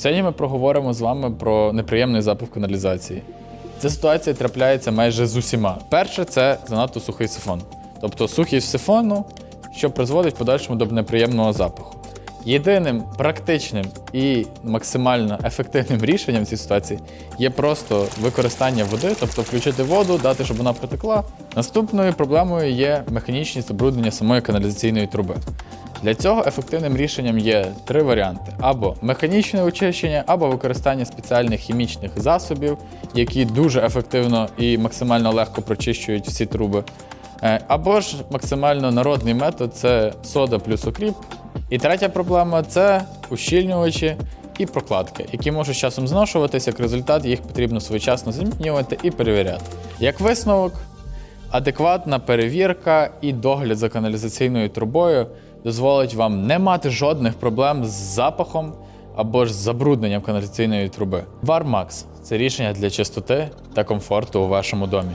Сьогодні ми проговоримо з вами про неприємний запах каналізації. Ця ситуація трапляється майже з усіма. Перше, це занадто сухий сифон, тобто сухість сифону, що призводить в подальшому до неприємного запаху. Єдиним практичним і максимально ефективним рішенням цій ситуації є просто використання води, тобто включити воду, дати, щоб вона протекла. Наступною проблемою є механічність забруднення самої каналізаційної труби. Для цього ефективним рішенням є три варіанти: або механічне очищення, або використання спеціальних хімічних засобів, які дуже ефективно і максимально легко прочищують всі труби. Е, Або ж максимально народний метод це сода плюс окріп. І третя проблема це ущільнювачі і прокладки, які можуть часом зношуватися, як результат їх потрібно своєчасно замінювати і перевіряти. Як висновок, адекватна перевірка і догляд за каналізаційною трубою дозволить вам не мати жодних проблем з запахом або ж забрудненням каналізаційної труби. VarMax – це рішення для чистоти та комфорту у вашому домі.